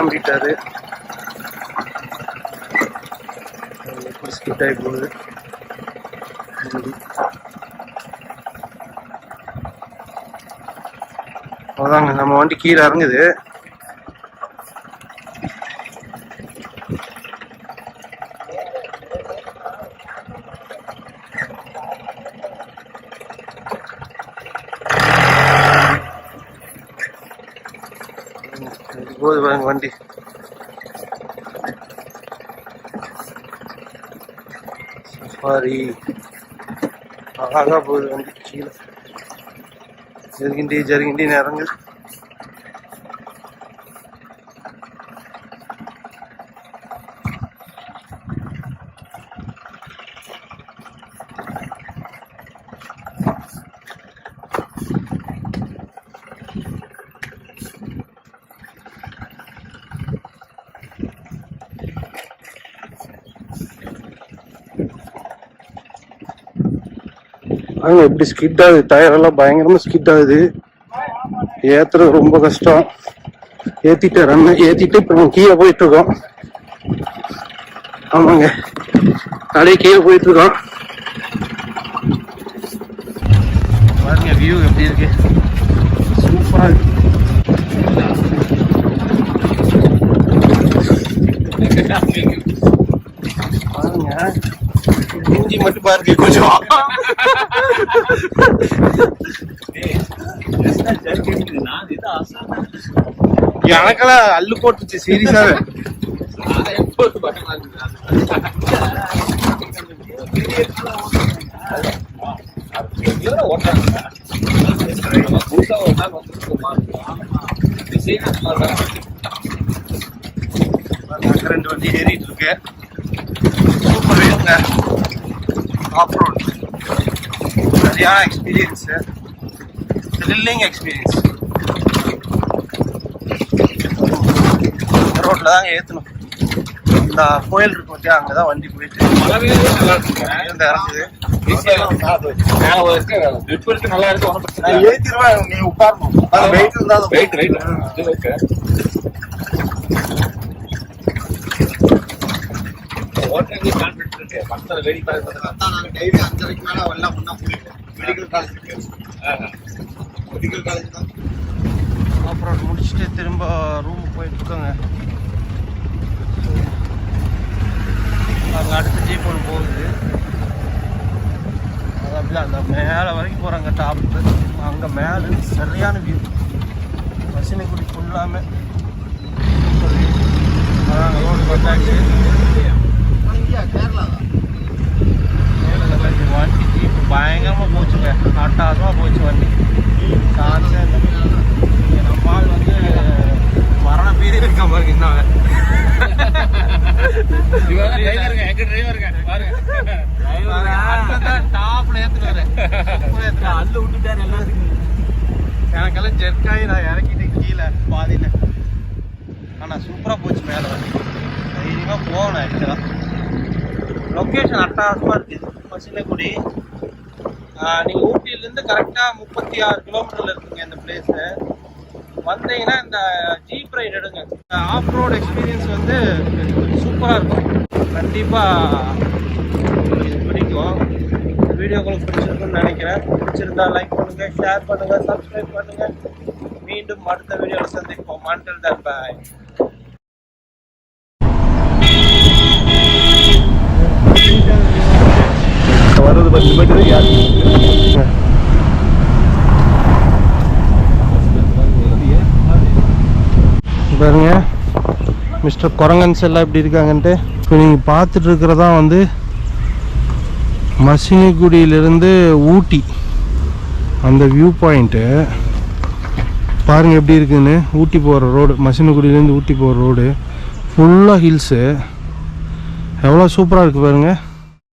கிளம்பிட்டாரு. எப்படி ஸ்கிட் ஆகி போகுது? அதாங்க நம்ம வண்டி கீழே இறங்குது. இது போகுது பாருங்க வண்டி சஃபாரி அழகா போகுது வண்டி கீழே ஜருகிண்டி ஜருகிண்டி இறங்குது பாருங்க எப்படி ஸ்கிட் ஆகுது. டயர் எல்லாம் பயங்கரமா ஸ்கிட் ஆகுது. ஏத்துறது ரொம்ப கஷ்டம். ஏத்திட்டு ரன் ஏத்திட்டு இப்ப நம்ம கீழே போயிட்டு இருக்கோம் ஆமாங்க. அப்படியே கீழே போயிட்டு இருக்கோம் பாருங்க வியூ எப்படி இருக்கு? சூப்பரா இருக்கு. பாருங்க. மூஞ்சி மட்டும் பாருங்க கொஞ்சம். எனக்கெல்லாம் அல்லு போட்டுச்சு சீரியஸாவே ரெண்டு வண்டி ஏறிட்டு இருக்கு. சூப்பர் ஆஃப் ரோட் சரியான எக்ஸ்பீரியன்ஸ் த்ரில்லிங் எக்ஸ்பீரியன்ஸ் ரோட்ல தாங்க ஏத்தணும். இந்த கோயில் இருக்கு பத்தியா அங்கதான் வண்டி போயிட்டு. இருந்து இறங்குது. நான் ஏத்திடுவேன் நீ உட்காரணும். வெயிட் டெய்லி அஞ்சரைக்கு மேலே எல்லாம் மெடிக்கல் காலேஜ் மெடிக்கல் காலேஜ் தான் அப்புறம் முடிச்சுட்டு திரும்ப ரூம் போயிட்டு இருக்கோங்க. அங்கே அடுத்த ஜீப் ஒன்று போகுது. அது அப்படியே அந்த மேலே வரைக்கும் போகிறாங்க டாப்பு அங்கே மேலே சரியான வியூ பசினைக்குடி ஃபுல்லாமே அதான் ரோடு பார்த்தாச்சு கேரளா வண்டி ஜீப்பு பயங்கரமாக போச்சுங்க அட்டாசமாக போச்சு வண்டி சான்ஸே நம்ம ஆள் வந்து மரண பீரியட் இருக்க பாருங்க இன்னும் எனக்கெல்லாம் ஜெர்க்காயி நான் இறக்கிட்டேன் கீழே பாதியில ஆனா சூப்பரா போச்சு மேல வண்டி தைரியமா போகணும் ஆக்சுவலா லொக்கேஷன் அட்டகாசமாக இருக்குது பசிலைக்குடி நீங்கள் ஊட்டியிலேருந்து கரெக்டாக முப்பத்தி ஆறு கிலோமீட்டரில் இருக்குங்க இந்த பிளேஸு வந்தீங்கன்னா இந்த ஜீப் ரைடு எடுங்க. ஆஃப் ரோடு எக்ஸ்பீரியன்ஸ் வந்து சூப்பராக இருக்கும். கண்டிப்பாக இது பிடிக்கும். வீடியோ உங்களுக்கு பிடிச்சிருக்குன்னு நினைக்கிறேன். பிடிச்சிருந்தா லைக் பண்ணுங்கள் ஷேர் பண்ணுங்கள் சப்ஸ்கிரைப் பண்ணுங்கள் மீண்டும் அடுத்த வீடியோவில் சந்திப்போம். மண்டல் தன் பாய் வருது பத்து மீட்டர் பாருங்க மிஸ்டர் குரங்கன்ஸ் எல்லாம் எப்படி இருக்காங்கன்ட்டு. இப்போ நீங்கள் பார்த்துட்டு இருக்கிறதா வந்து மசினிகுடியிலிருந்து ஊட்டி அந்த வியூ பாயிண்ட்டு பாருங்கள் எப்படி இருக்குதுன்னு ஊட்டி போகிற ரோடு மசினிகுடியிலேருந்து ஊட்டி போகிற ரோடு ஃபுல்லாக ஹில்ஸு எவ்வளோ சூப்பராக இருக்குது பாருங்கள்